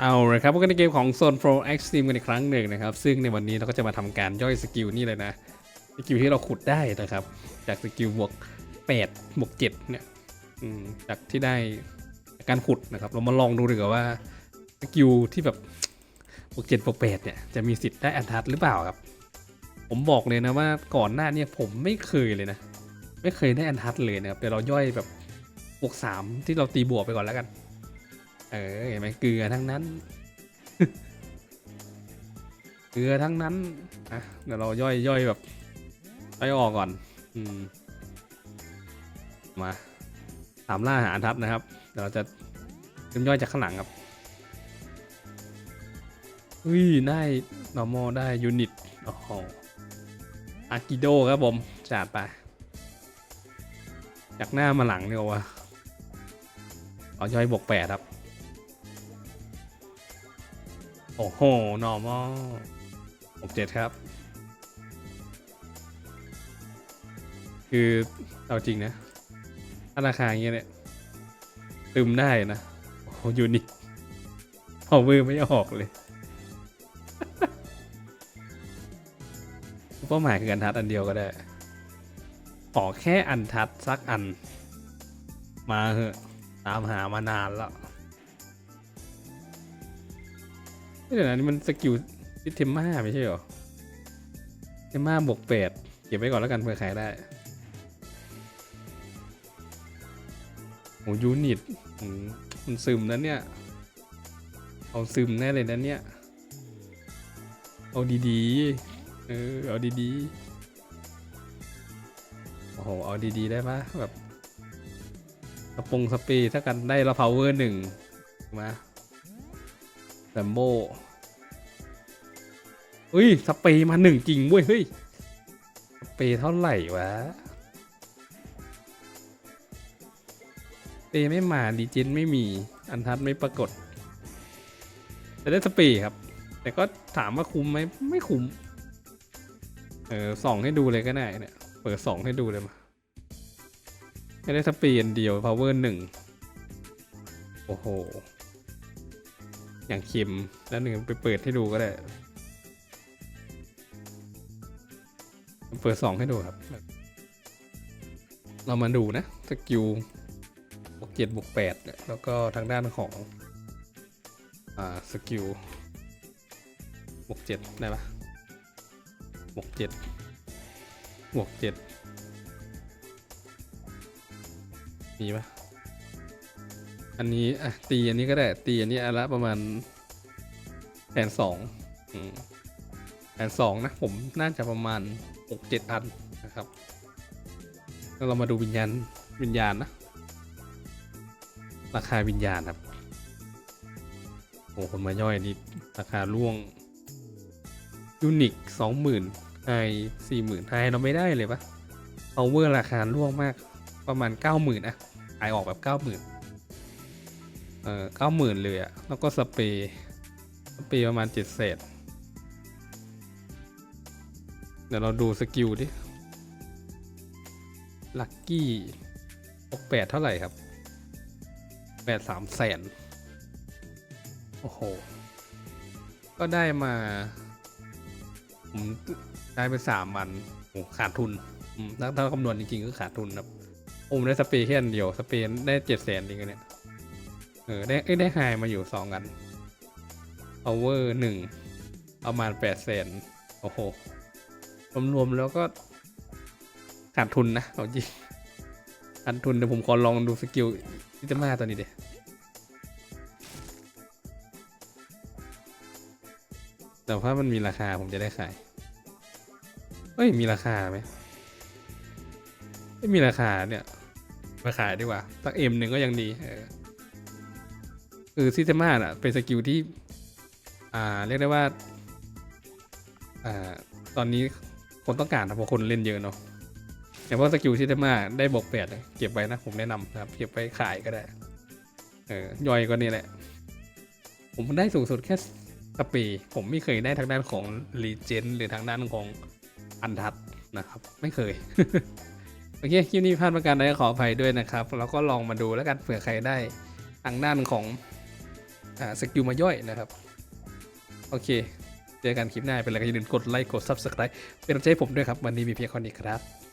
เอาลยครับพบกันในเกมของ Zone Pro Extreme กันอีกครั้งหนึ่งนะครับ ซึ่งในวันนี้เราก็จะมาทำการย่อยสกิลนี่เลยนะ สกิลที่เราขุดได้นะครับ จากสกิลบวก8บวก7เนี่ยจากที่ได้การขุดนะครับ เรามาลองดูดีกว่าว่าสกิลที่แบบบวก7บวก8เนี่ยจะมีสิทธิ์ได้อันทัดหรือเปล่าครับ ผมบอกเลยนะว่าก่อนหน้านี่ยผมไม่เคยเลยนะ ไม่เคยได้อันทัดเลยนะครับแต่เราย่อยแบบบวก3ที่เราตีบวกไปก่อนแล้วกัน เออเห็นไหมเกลือทั้งนั้น เกลือทั้งนั้นอะเดี๋ยวเราย่อยย่อยแบบย่อยออกก่อน อืม มาถามล่าหานทัดนะครับ เดี๋ยวเราจะเริ่มย่อยจากข้างหลังครับอุ้ยได้ normal ได้ unit โอ้โหอากิโดครับผมจัดไปจากหน้ามาหลังเนี่ยวะเอาย่อยบวกแปดครับ โอ้โห normal หกเจ็ดครับ คือเอาจริงนะถ้าราคาอย่างเงี้ยเนี่ยตึมได้นะ โอ้โหยูนิคเอามือไม่ออกเลยเป้าหมายคืออันทัดอันเดียวก็ได้ ขอแค่อันทัดสักอัน มาเหอะ ตามหามานานแล้ว เดี๋ยวนะนี่มันสกิลซิเทมมาไม่ใช่หรอเทมมาบวกแปดเก็บไว้ก่อนแล้วกันเผื่อขายได้โอ้ยูนิตมันซึมนะเนี่ย เอาซึมแน่เลยนะเนี่ย เอาดีๆ เออ เอาดีๆ โอ้โห เอาดีๆ ได้ปะแบบสปงสปรย์ถ้ากันได้ละพาวเวอร์หนึ่งมา แลมโบเฮ้ย สเปรย์มาหนึ่งจริงเว้ย เฮ้ย สเปรย์เท่าไหร่วะ สเปย์ไม่มาดีเจนไม่มี อันทัดไม่ปรากฏ แต่ได้สเปรย์ครับ แต่ก็ถามว่าคุ้มไหม ไม่คุ้ม เออส่องให้ดูเลยก็ได้เนี่ย เปิดส่องให้ดูเลยมาไม่ได้สเปรย์อันเดียว power หนึ่งโอ้โห อย่างเค็มแล้วหนึ่งไปเปิดให้ดูก็ได้ เปิดสองให้ดูครับ เรามาดูนะสกิลบวกเจ็ดบวกแปดเนี่ยแล้วก็ทางด้านของ อ่าสกิลบวกเจ็ดได้ปะบวกเจ็ดบวกเจ็ดมีปะ อันนี้อะตีอันนี้ก็ได้ตีอันนี้อันละประมาณแสนสองแสนสองนะผมน่าจะประมาณหกเจ็ดอันนะครับแล้วเรามาดูวิญญาณวิญญาณนะ ราคาวิญญาณครับโอ้คนมาย่อยนี่ราคาร่วงยูนิคสองหมื่นไอสี่หมื่นไทยเราไม่ได้เลยปะเอาเวอร์ราคาร่วงมากประมาณเก้าหมื่นอะขายออกแบบเก้าหมื่น เออเก้าหมื่นเลยอะแล้วก็สเปรย์สเปรย์ประมาณเจ็ดเศษ เดี๋ยวเราดูสกิลดิ ลัคกี้บวกแปดเท่าไหร่ครับแปดสามแสนโอ้โห ก็ได้มา ผมได้ไปสามวันโอ้ขาดทุนถ้าถ้าคำนวณจริงๆก็ขาดทุนครับผมได้สเปรย์แค่อันเดียว สเปรย์ได้เจ็ดแสนจริงๆเนี่ย เออได้เอ้ยได้ไฮมาอยู่สองกัน power หนึ่งประมาณแปดแสนโอ้โห รวมๆแล้วก็ขาดทุนนะเอาจริงขาดทุนเดี๋ยวผมขอลองดูสกิลที่จมาตัวนี้เดี๋ยแต่ถ้ามันมีราคาผมจะได้ขาย เอ้ย มีราคาไหมไม่มีราคาเนี่ย มาขายดีกว่าสักเอ็มหนึ่งก็ยังดี เออ คือซิสเตมาอะเป็นสกิลที่ อ่า เรียกได้ว่า อ่า ตอนนี้คนต้องการนะเพราะคนเล่นเยอะเนาะอย่างพวกสกิลซิสเตมาได้บวกแปดเก็บไว้นะ ผมแนะนำนะครับ เก็บไว้ขายก็ได้ เออย่อยก็นี่แหละ ผมได้สูงสุดแค่สปรย์ผมไม่เคยได้ทางด้านของรีเจนหรือทางด้านของอันทัดนะครับ ไม่เคยโอเคคลิปนี้พลาดประการใดขออภัยด้วยนะครับ แล้วก็ลองมาดูแล้วกันเผื่อใครได้ทางด้านของ หาสกิลมาย่อยนะครับ โอเค เจอกันคลิปหน้าเป็นอะไรก็อย่าลืมกดไลค์กด Subscribe เป็นกำลังใจให้ผมด้วยครับ วันนี้มีเพียงเท่านี้ครับ